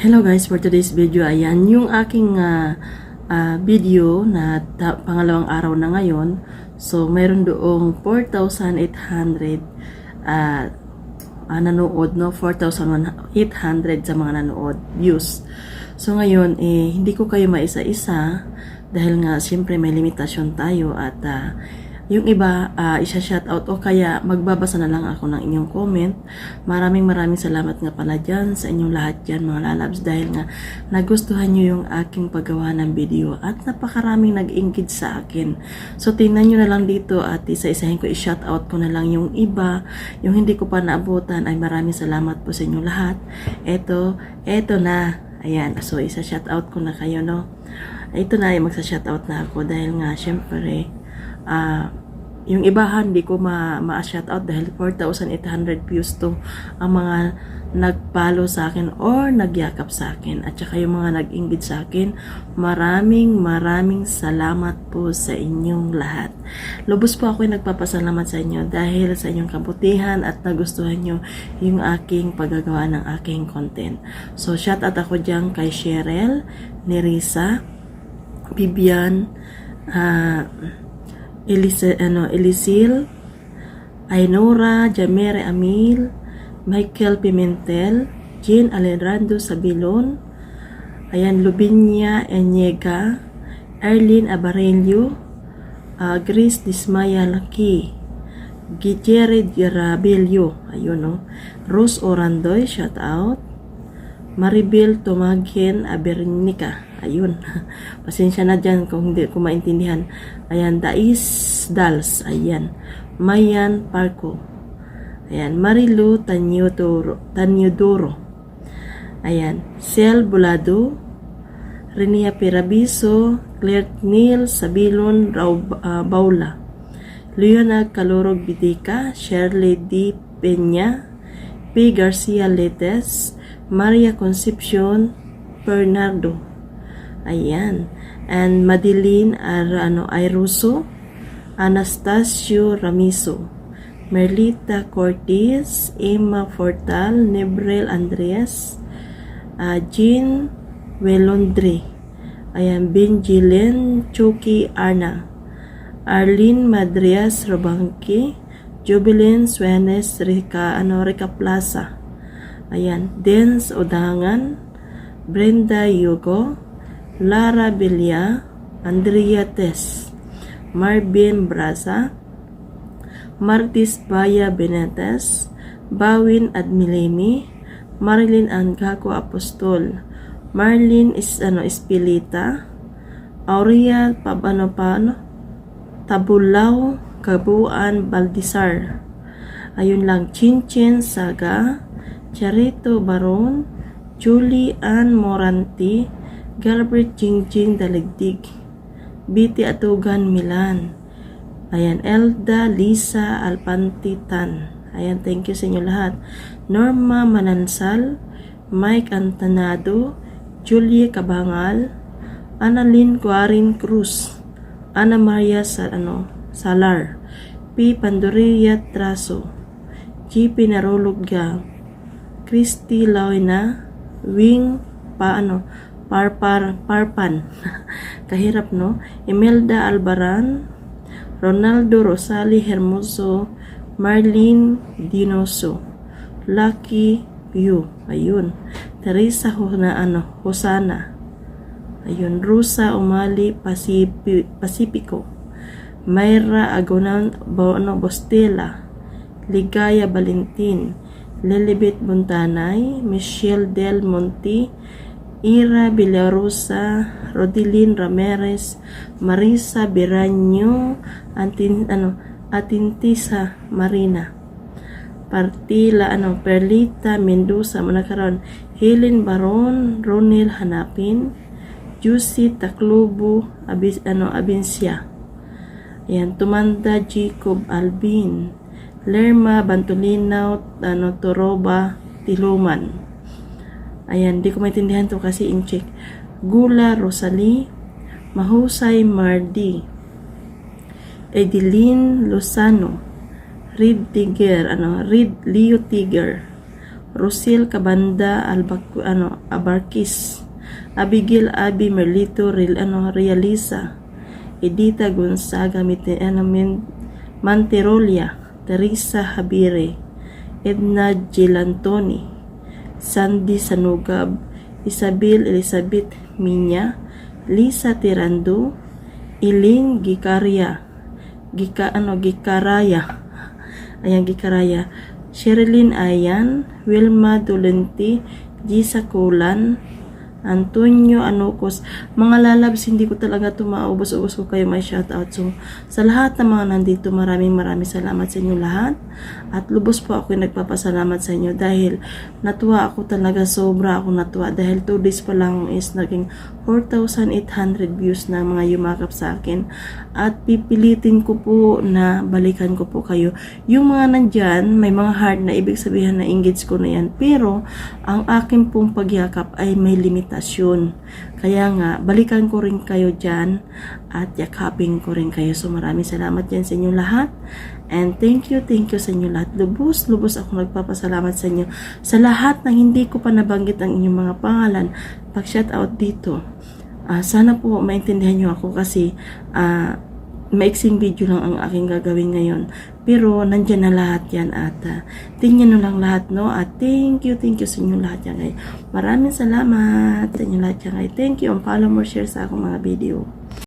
Hello guys, for today's video, ayan, yung aking ah, ah, video na pangalawang araw na ngayon. So, mayroon doong 4,800 ah, ah, nanood, no? 4,800 sa mga nanood, views. So, ngayon, eh, hindi ko kayo maisa-isa dahil nga, siyempre, may limitasyon tayo at ah, yung iba, uh, isa-shoutout o kaya magbabasa na lang ako ng inyong comment. Maraming maraming salamat nga pala dyan sa inyong lahat dyan mga lalabs dahil nga nagustuhan nyo yung aking paggawa ng video at napakaraming nag-engage sa akin. So tingnan nyo na lang dito at isa-isahin ko i-shoutout ko na lang yung iba. Yung hindi ko pa naabutan ay maraming salamat po sa inyong lahat. Eto, eto na. Ayan, so isa-shoutout ko na kayo no. Ito na, magsa-shoutout na ako dahil nga syempre ah yung ibahan di ko ma, ma-shoutout dahil 4,800 views to ang mga nagpalo sa akin or nagyakap sa akin. At saka yung mga nag-ingit sa akin maraming maraming salamat po sa inyong lahat. Lubos po ako nagpapasalamat sa inyo dahil sa inyong kabutihan at nagustuhan nyo yung aking paggagawa ng aking content. So shoutout ako dyan kay Cheryl Nerissa Bibian ah Elise, ano, Elisil, Ainora, Jamere Amil, Michael Pimentel, Jean Alejandro Sabilon, ayan, Lubinya Enyega, Arlene Abarelio, uh, Grace Dismaya Laki, Gijere Girabilio, ayun no, Rose Orandoy, shout out, Maribel Tumaghen Abernica. Ayun. Pasensya na dyan kung hindi ko maintindihan. Ayan. Dais Dals. Ayan. Mayan Parko. Ayan. Marilu Tanyodoro. Tanyodoro. Ayan. Sel Bulado. Renia Pirabiso. Claire Neil Sabilon Raub, uh, Baula. Leona Calorog Bidika. Shirley D. Peña. P. Garcia Letes. Maria Concepcion Bernardo. Ayan. And Madeline Ar, ano, Anastasio Ramiso, Merlita Cortez, Emma Fortal, Nebrel Andres, uh, Jean Welondre, ayan, Benjilen Chucky Arna, Arlene Madrias Robanqui, Jubilin Suenes Rica, ano, Rica Plaza, ayan, Dens Odangan, Brenda Yugo, Lara Belia, Andrea Tess, Marvin Braza, Martis Baya Benetes, Bawin Admilemi, Marilyn Angaco Apostol, Marlene is ano Espilita, Aurea Pabano Pano, Tabulaw, Kabuan Baldisar. Ayun lang, Chinchin Saga, Charito Baron, Julie Ann Moranti, Galbert Jingjing Daligdig, Biti Atugan Milan, ayan, Elda Lisa Alpantitan, ayan, thank you sa inyo lahat, Norma Manansal, Mike Antanado, Julie Kabangal, Annalyn Guarin Cruz, Ana Maria Sa, ano, Salar, P. Pandoria Traso, G. Pinarolugga, Christy Launa, Wing, paano, Parpar, Parpan. Kahirap, no? Imelda Albaran, Ronaldo Rosali Hermoso, Marlene Dinoso, Lucky Yu, ayun. Teresa Hona, ano, Hosana, ayun. Rusa Umali Pasipi, Pacifico, Mayra Agonan Bono Bostela, Ligaya Valentin, Lilibet Buntanay, Michelle Del Monte, Ira Villarosa, Rodilin Ramirez, Marisa Biraño, Antin, ano, Atintisa Marina. Partila, ano, Perlita Mendoza, manakaroon, Helen Baron, Ronel Hanapin, Juicy Taclobo, Abis, ano, Abinsya. Ayan, Tumanda Jacob Albin, Lerma Bantolinaw, ano, Toroba, Tiluman. Ayan, di ko maintindihan to kasi in check. Gula Rosalie, Mahusay Mardi, Edeline Lozano, Reed Tiger, ano, Reed Leo Tiger, Rosil Cabanda Albac ano Abarquis, Abigail Abi Merlito Real ano Realiza, Edita Gonzaga Mite, ano, Manterolia, Teresa Habire, Edna Gilantoni, Sandy Sanugab, Isabel Elizabeth Minya, Lisa Tirando, Iling Gikaria, Gika, ano, Gikaraya, ayan, Gikaraya, Sherilyn Ayan, Wilma Dolente, Gisa Kulan, Antonio Anocos, mga lalabs, hindi ko talaga ito maubos-ubos ko kayo may shoutout. So, sa lahat ng mga nandito, maraming maraming salamat sa inyo lahat. At lubos po ako nagpapasalamat sa inyo dahil natuwa ako talaga, sobra ako natuwa dahil 2 days pa lang is naging 4,800 views na mga yumakap sa akin. At pipilitin ko po na balikan ko po kayo. Yung mga nandyan, may mga heart na ibig sabihin na engage ko na yan. Pero, ang akin pong pagyakap ay may limitasyon. Kaya nga, balikan ko rin kayo dyan at yakapin ko rin kayo. So maraming salamat dyan sa inyo lahat. And thank you, thank you sa inyo lahat. Lubos, lubos ako nagpapasalamat sa inyo. Sa lahat ng hindi ko pa nabanggit ang inyong mga pangalan, pag-shout out dito. Ah, sana po maintindihan nyo ako kasi ah, maiksing video lang ang aking gagawin ngayon. Pero nandyan na lahat yan at uh, tingnan nyo lang lahat no at thank you, thank you sa inyo lahat yan ay. Maraming salamat sa inyo lahat yan ay. Thank you and follow more share sa akong mga video.